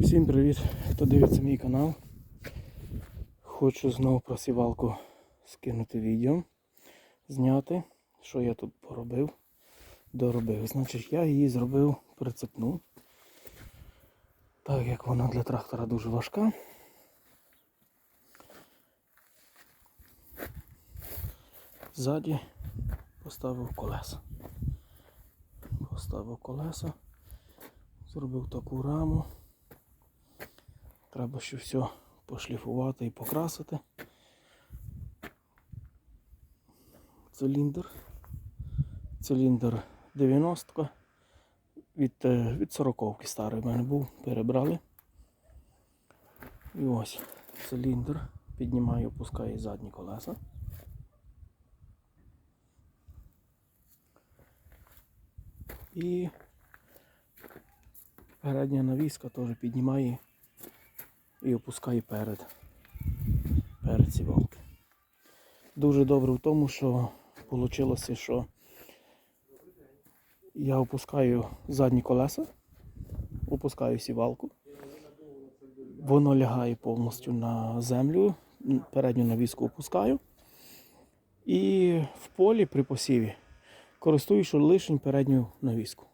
Всім привіт, хто дивиться мій канал. Хочу знову про сівалку скинути відео, зняти, що я тут поробив, доробив. Значить, я її зробив прицепну, так як вона для трактора дуже важка. Ззаді поставив колеса. Поставив колеса, зробив таку раму. Треба ще все пошліфувати і покрасити. Циліндр. Циліндр 90 від, е, від 40 старий в мене був, перебрали. І ось циліндр. Піднімаю, опускаю задні колеса. І передня навіска теж піднімає і опускаю перед, перед сівалки. Дуже добре в тому, що вийшло, що я опускаю задні колеса, опускаю сівалку, воно лягає повністю на землю, передню навіску опускаю. І в полі при посіві користуюсь лише передню навіску.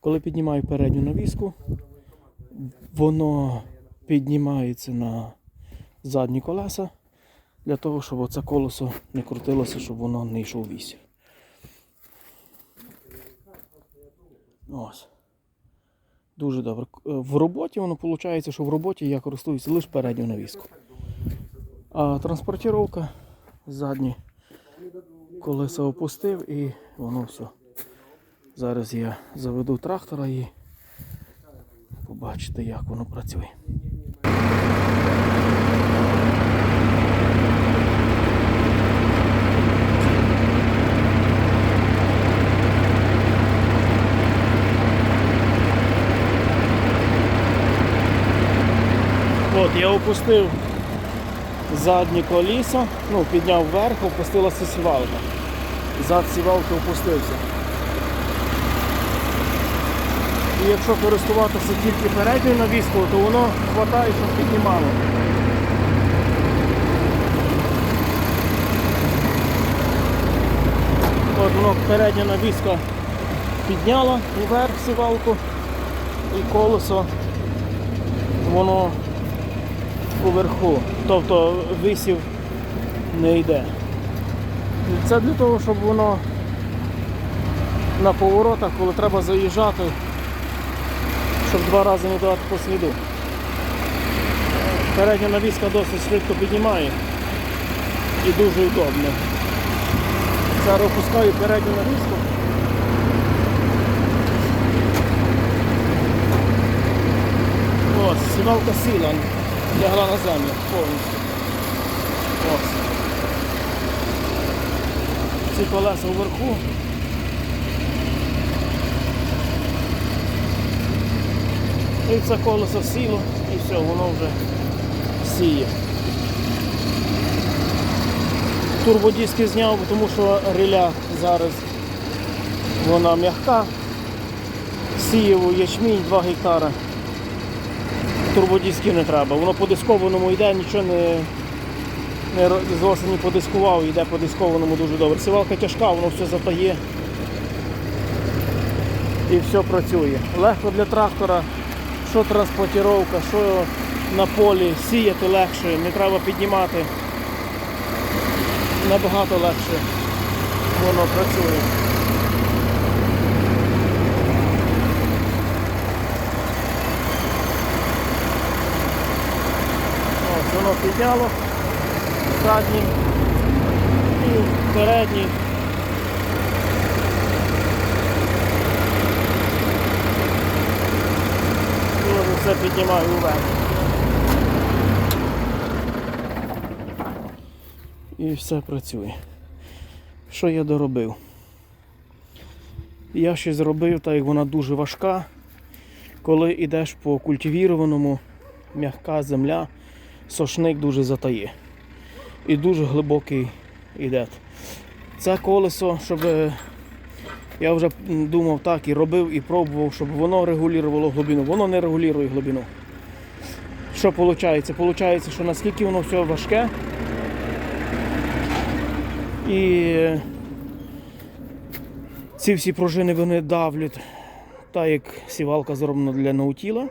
Коли піднімаю передню навіску, воно піднімається на задні колеса для того, щоб оце колесо не крутилося, щоб воно не йшов вісів. Ось. Дуже добре. Е, В роботі воно виходить, що в роботі я користуюся лише передню навіску. А транспортировка задні колеса опустив і воно все. Зараз я заведу трактора і побачите, як воно працює. Я опустив задні коліса, ну, підняв вверх, опустилася сівалка. Зад сівалки опустився. І якщо користуватися тільки передньою навіскою, то воно хватає, щоб піднімало. От воно передня навіска підняла вверх сівалку і колесо воно поверху. Тобто висів не йде. Це для того, щоб воно на поворотах, коли треба заїжджати, щоб два рази не давати по сліду. Передня навіска досить швидко піднімає і дуже удобно. Зараз опускаю передню навіску. Ось, сівалка сіла, лягла на землю повністю. Ось. Ці колеса вверху. І це колесо сіло і все, воно вже сіє. Турбодиски зняв, тому що риля зараз вона м'яка. Сіяв у ячмінь 2 гектара. Турбодисків не треба. Воно по дискованому йде, нічого не, не з осені подискував, йде по дискованому дуже добре. Сівалка тяжка, воно все затає і все працює. Легко для трактора, що транспортировка, що на полі, сіяти легше, не треба піднімати. Набагато легше воно працює. Воно підняло задній і передній. І все піднімаю вверх. І все працює. Що я доробив? Я ще зробив, так як вона дуже важка. Коли йдеш по культивірованому, м'яка земля, сошник дуже затає. І дуже глибокий йде. Це колесо, щоб е, я вже думав так і робив, і пробував, щоб воно регулювало глибину. Воно не регулює глибину. що виходить? Получається, що наскільки воно все важке. І ці всі пружини вони давлять, так як сівалка зроблена для наутіла,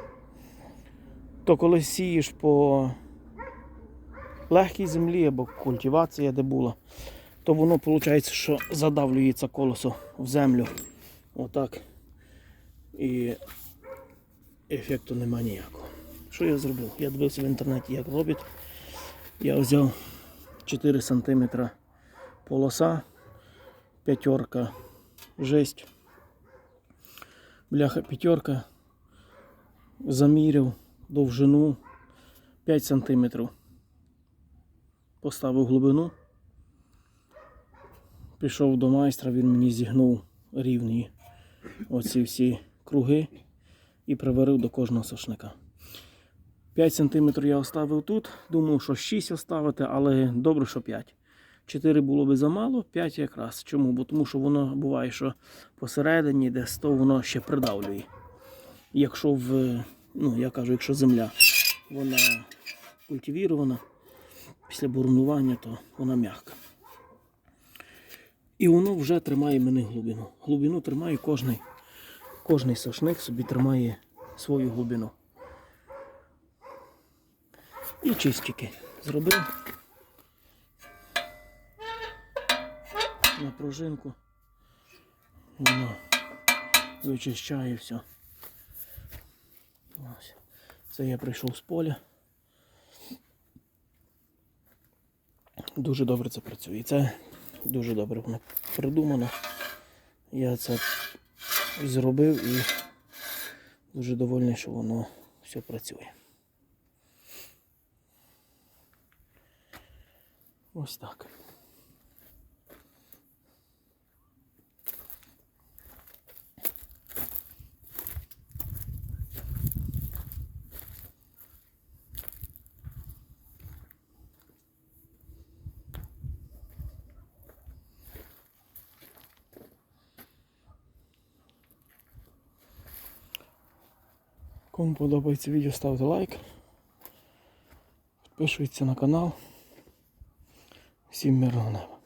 то коли сієш по легкій землі або культивація, де була, то воно виходить, що задавлюється колесо в землю. Отак. І ефекту нема ніякого. Що я зробив? Я дивився в інтернеті, як роблять. Я взяв 4 см полоса, п'ятерка, жесть. Бляха п'ятерка. Заміряв довжину 5 см. Поставив глибину. Пішов до майстра, він мені зігнув рівні оці всі круги і приварив до кожного сошника. 5 см я оставив тут, думав, що 6 оставити, але добре, що 5. 4 було би замало, 5 якраз. Чому? Бо тому що воно буває, що посередині десь то воно ще придавлює. Якщо в, ну я кажу, якщо земля вона культивірована, після бурнування, то вона м'яка. І воно вже тримає мене глибину. Глибину тримає кожний, кожний сошник собі тримає свою глибину. І чистики зробив. На пружинку. Воно вичищає все. Ось. Це я прийшов з поля. Дуже добре це працює. Це дуже добре воно придумано. Я це зробив і дуже довольний, що воно все працює. Ось так. Кому подобається відео, ставте лайк. Підписуйтесь на канал. Всім мирного неба.